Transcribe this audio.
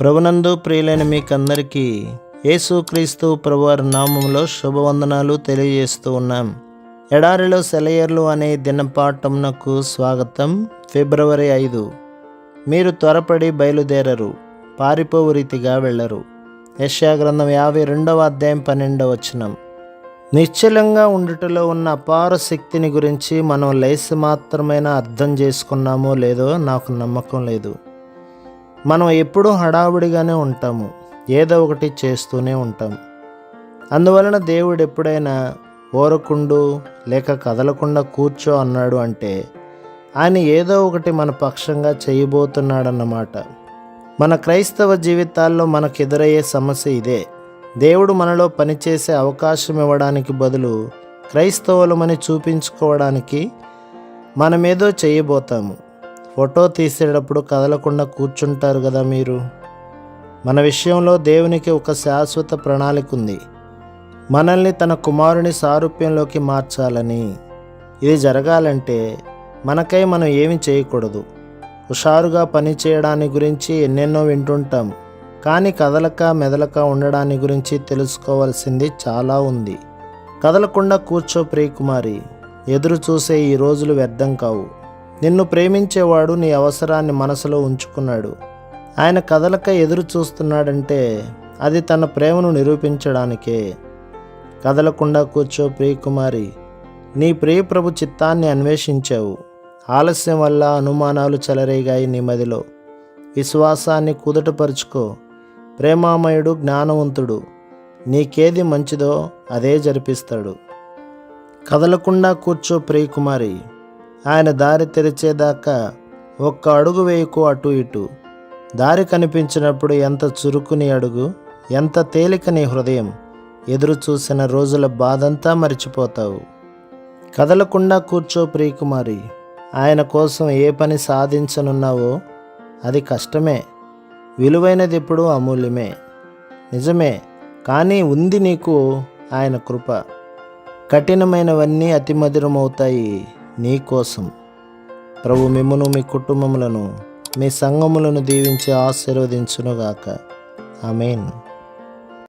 ప్రభునందు ప్రియులైన మీకందరికీ యేసుక్రీస్తు ప్రభువారి నామంలో శుభవందనాలు తెలియజేస్తూ ఉన్నాం. ఎడారిలో సెలయర్లు అనే దినపాఠంనకు స్వాగతం. ఫిబ్రవరి ఐదు. మీరు త్వరపడి బయలుదేరరు పారిపోవు రీతిగా వెళ్ళరు. యశాగ్రంథం యాభై రెండవ అధ్యాయం పన్నెండవ వచనం. నిశ్చలంగా ఉండుటలో ఉన్న అపార శక్తిని గురించి మనం లేసి మాత్రమైనా అర్థం చేసుకున్నామో లేదో నాకు నమ్మకం లేదు. మనం ఎప్పుడూ హడావుడిగానే ఉంటాము. ఏదో ఒకటి చేస్తూనే ఉంటాం. అందువలన దేవుడు ఎప్పుడైనా ఓరకుండు లేక కదలకుండా కూర్చో అన్నాడు అంటే ఆయన ఏదో ఒకటి మన పక్షంగా చేయబోతున్నాడన్నమాట. మన క్రైస్తవ జీవితాల్లో మనకు ఎదురయ్యే సమస్య ఇదే. దేవుడు మనలో పనిచేసే అవకాశం ఇవ్వడానికి బదులు క్రైస్తవులమని చూపించుకోవడానికి మనమేదో చేయబోతాము. ఫోటో తీసేటప్పుడు కదలకుండా కూర్చుంటారు కదా మీరు. మన విషయంలో దేవునికి ఒక శాశ్వత ప్రణాళిక ఉంది. మనల్ని తన కుమారుని సారూప్యంలోకి మార్చాలని. ఇది జరగాలంటే మనకై మనం ఏమి చేయకూడదు. హుషారుగా పని చేయడాని గురించి ఎన్నెన్నో వింటుంటాం. కానీ కదలక మెదలక ఉండడాని గురించి తెలుసుకోవాల్సింది చాలా ఉంది. కదలకుండా కూర్చో ప్రియకుమారి. ఎదురు చూసే ఈ రోజులు వ్యర్థం కావు. నిన్ను ప్రేమించేవాడు నీ అవసరాన్ని మనసులో ఉంచుకున్నాడు. ఆయన కదలక ఎదురు చూస్తున్నాడంటే అది తన ప్రేమను నిరూపించడానికే. కదలకుండా కూర్చో ప్రియకుమారి నీ ప్రియప్రభు చిత్తాన్ని అన్వేషించావు. ఆలస్యం వల్ల అనుమానాలు చెలరేగాయి నీ మదిలో. విశ్వాసాన్ని కుదుటపరుచుకో. ప్రేమామయుడు జ్ఞానవంతుడు. నీకేది మంచిదో అదే జరిపిస్తాడు. కదలకుండా కూర్చో ప్రియకుమారి ఆయన దారి తెరిచేదాకా ఒక్క అడుగు వేయకు అటు ఇటు. దారి కనిపించినప్పుడు ఎంత చురుకుని అడుగు ఎంత తేలికని హృదయం. ఎదురు చూసిన రోజుల బాధంతా మర్చిపోతావు. కదలకుండా కూర్చో ప్రియకుమారి. ఆయన కోసం ఏ పని సాధించనున్నావో అది కష్టమే. విలువైనది ఎప్పుడూ అమూల్యమే. నిజమే కానీ ఉంది నీకు ఆయన కృప. కఠినమైనవన్నీ అతి మధురమవుతాయి నీకోసం ప్రభు మిమ్మను మీ కుటుంబములను మీ సంగములను దీవించి ఆశీర్వదించునుగాక. ఆమెన్.